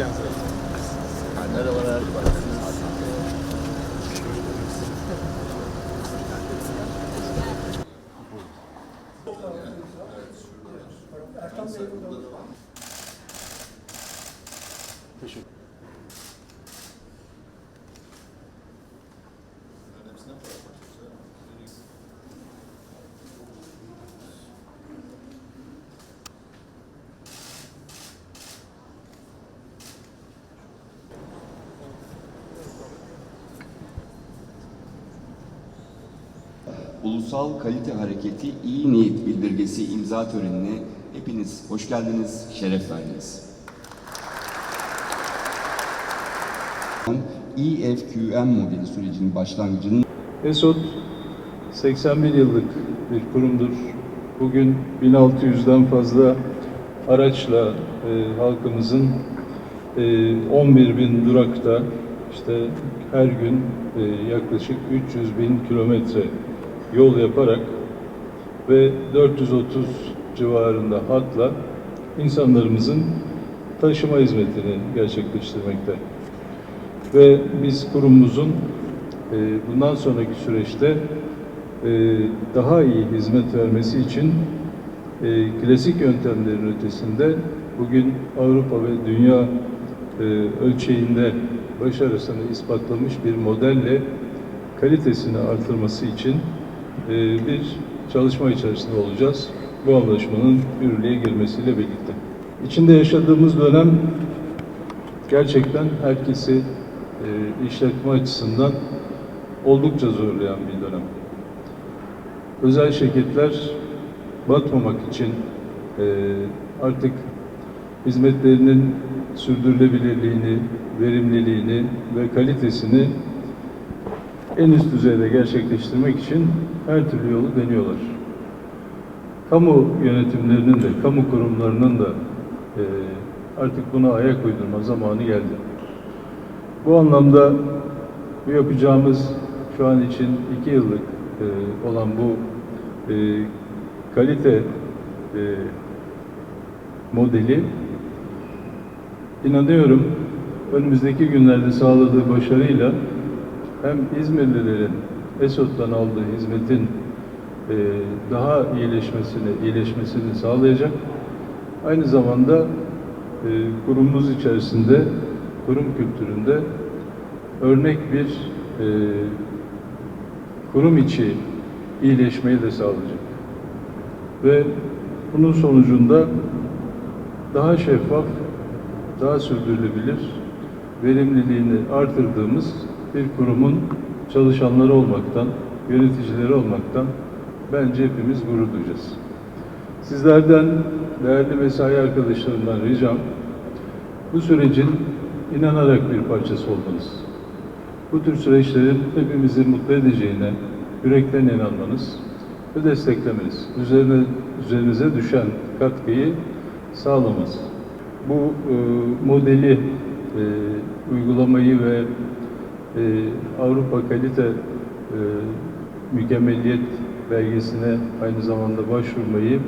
geldiniz. Merhabalar. Ulusal Kalite Hareketi İyi Niyet Bildirgesi imza törenine hepiniz hoş geldiniz, şeref verdiniz. EFQM modeli sürecinin başlangıcının ESOT 81 yıllık bir kurumdur. Bugün 1600'den fazla araçla e, halkımızın e, 11 bin durakta işte her gün e, yaklaşık 300 bin kilometre yol yaparak ve 430 civarında hatla insanlarımızın taşıma hizmetini gerçekleştirmekte. Ve biz kurumumuzun e, bundan sonraki süreçte e, daha iyi hizmet vermesi için e, klasik yöntemlerin ötesinde bugün Avrupa ve dünya ölçeğinde başarısını ispatlamış bir modelle kalitesini artırması için bir çalışma içerisinde olacağız. Bu anlaşmanın yürürlüğe girmesiyle birlikte. İçinde yaşadığımız dönem gerçekten herkesi e, işletme açısından oldukça zorlayan bir dönem. Özel şirketler batmamak için e, artık hizmetlerinin sürdürülebilirliğini, verimliliğini ve kalitesini en üst düzeyde gerçekleştirmek için her türlü yolu deniyorlar. Kamu yönetimlerinin de, kamu kurumlarının da e, artık buna ayak uydurma zamanı geldi. Bu anlamda bu yapacağımız şu an için iki yıllık e, olan bu e, kalite e, modeli inanıyorum önümüzdeki günlerde sağladığı başarıyla hem İzmirlilerin ESOT'tan aldığı hizmetin e, daha iyileşmesini, iyileşmesini sağlayacak. Aynı zamanda e, kurumumuz içerisinde, kurum kültüründe örnek bir e, kurum içi iyileşmeyi de sağlayacak. Ve bunun sonucunda daha şeffaf, daha sürdürülebilir, verimliliğini artırdığımız bir kurumun çalışanları olmaktan, yöneticileri olmaktan bence hepimiz gurur duyacağız. Sizlerden, değerli mesai arkadaşlarımdan ricam, bu sürecin inanarak bir parçası olmanız. Bu tür süreçlerin hepimizi mutlu edeceğine yürekten inanmanız ve desteklemeniz. Üzerine, üzerinize düşen katkıyı sağlamanız. Bu e, modeli, e, uygulamayı ve e, Avrupa Kalite e, Mükemmeliyet belgesine aynı zamanda başvurmayı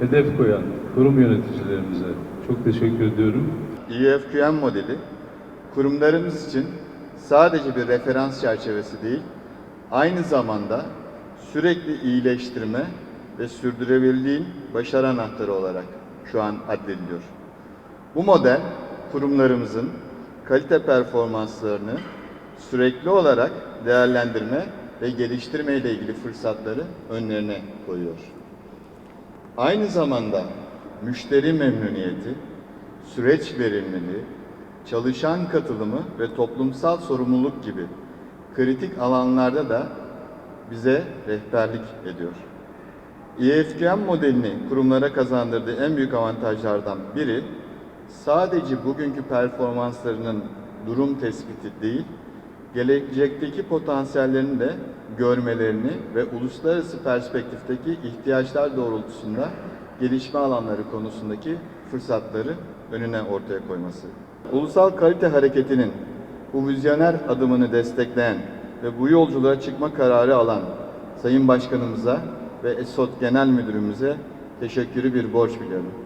hedef koyan kurum yöneticilerimize çok teşekkür ediyorum. EFQM modeli kurumlarımız için sadece bir referans çerçevesi değil, aynı zamanda sürekli iyileştirme ve sürdürülebilirliğin başarı anahtarı olarak şu an addediliyor. Bu model kurumlarımızın kalite performanslarını sürekli olarak değerlendirme ve geliştirme ile ilgili fırsatları önlerine koyuyor. Aynı zamanda müşteri memnuniyeti, süreç verimliliği, çalışan katılımı ve toplumsal sorumluluk gibi kritik alanlarda da bize rehberlik ediyor. EFQM modelini kurumlara kazandırdığı en büyük avantajlardan biri sadece bugünkü performanslarının durum tespiti değil, gelecekteki potansiyellerini de görmelerini ve uluslararası perspektifteki ihtiyaçlar doğrultusunda gelişme alanları konusundaki fırsatları önüne ortaya koyması. Ulusal Kalite Hareketi'nin bu vizyoner adımını destekleyen ve bu yolculuğa çıkma kararı alan Sayın Başkanımıza ve ESOT Genel Müdürümüze teşekkürü bir borç biliyorum.